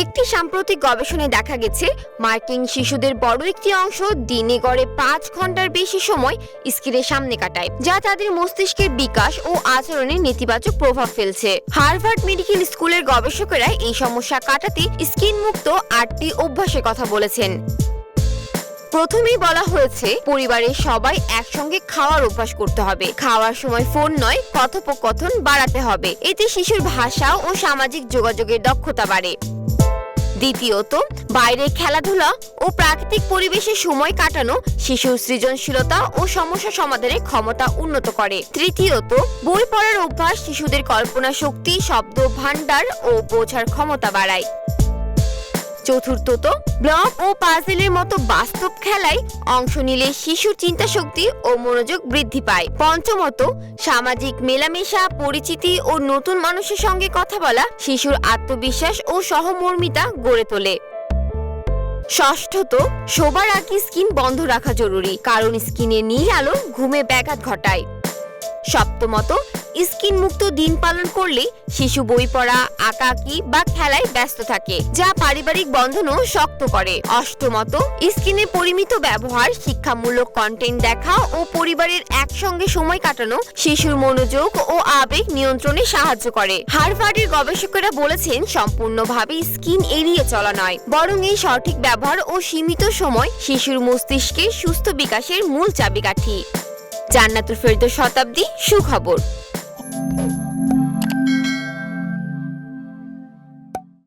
একটি সাম্প্রতিক গবেষণায় দেখা গেছে, মার্কিন শিশুদের বড় একটি অংশ দিনে গড়ে পাঁচ ঘণ্টার বেশি সময় স্ক্রিনের সামনে কাটায়, যা তাদের মস্তিষ্কের বিকাশ ও আচরণে নেতিবাচক প্রভাব ফেলছে। হার্ভার্ড মেডিকেল স্কুলের গবেষকেরা এই সমস্যা কাটাতে স্ক্রিন মুক্ত আটটি অভ্যাসের কথা বলেছেন। প্রথমেই বলা হয়েছে পরিবারের সবাই একসঙ্গে খাওয়ার অভ্যাস করতে হবে। খাওয়ার সময় ফোন নয়, কথোপকথন বাড়াতে হবে। এতে শিশুর ভাষা ও সামাজিক যোগাযোগের দক্ষতা বাড়ে। দ্বিতীয়ত, বাইরে খেলাধুলা ও প্রাকৃতিক পরিবেশে সময় কাটানো শিশুর সৃজনশীলতা ও সমস্যা সমাধানের ক্ষমতা উন্নত করে। তৃতীয়ত, বই পড়ার অভ্যাস শিশুদের কল্পনা শক্তি, শব্দ ভান্ডার ও বোঝার ক্ষমতা বাড়ায়। চতুর্থত ব্লক ও পাজেলের মতো বাস্তব খেলায় অংশ নিলে শিশুর চিন্তা শক্তি ও মনোযোগ বৃদ্ধি পায়। পঞ্চমত, সামাজিক মেলামেশা, পরিচিতি ও নতুন মানুষের সঙ্গে কথা বলা শিশুর আত্মবিশ্বাস ও সহমর্মিতা গড়ে তোলে। ষষ্ঠত, শোবার আগে স্কিন বন্ধ রাখা জরুরি, কারণ স্কিনের নীল আলো ঘুমে ব্যাঘাত ঘটায়। সপ্তমত স্কিন মুক্ত দিন পালন করলে শিশু বই পড়া আঁকা আঁকাআঁকি বা খেলায় ব্যস্ত থাকে, যা পারিবারিক বন্ধনও শক্ত করে। অষ্টমত স্কিনের পরিমিত ব্যবহার, শিক্ষামূলক কন্টেন্ট দেখা ও পরিবারের একসঙ্গে সময় কাটানো শিশুর মনোযোগ ও আবেগ নিয়ন্ত্রণে সাহায্য করে। হার্ভার্ডের গবেষকেরা বলেছেন, সম্পূর্ণভাবে স্কিন এড়িয়ে চলা নয়, বরং এই সঠিক ব্যবহার ও সীমিত সময় শিশুর মস্তিষ্কের সুস্থ বিকাশের মূল চাবিকাঠি। জান্নাতুল ফেরদৌস শতাব্দী সুখবর। Thank you.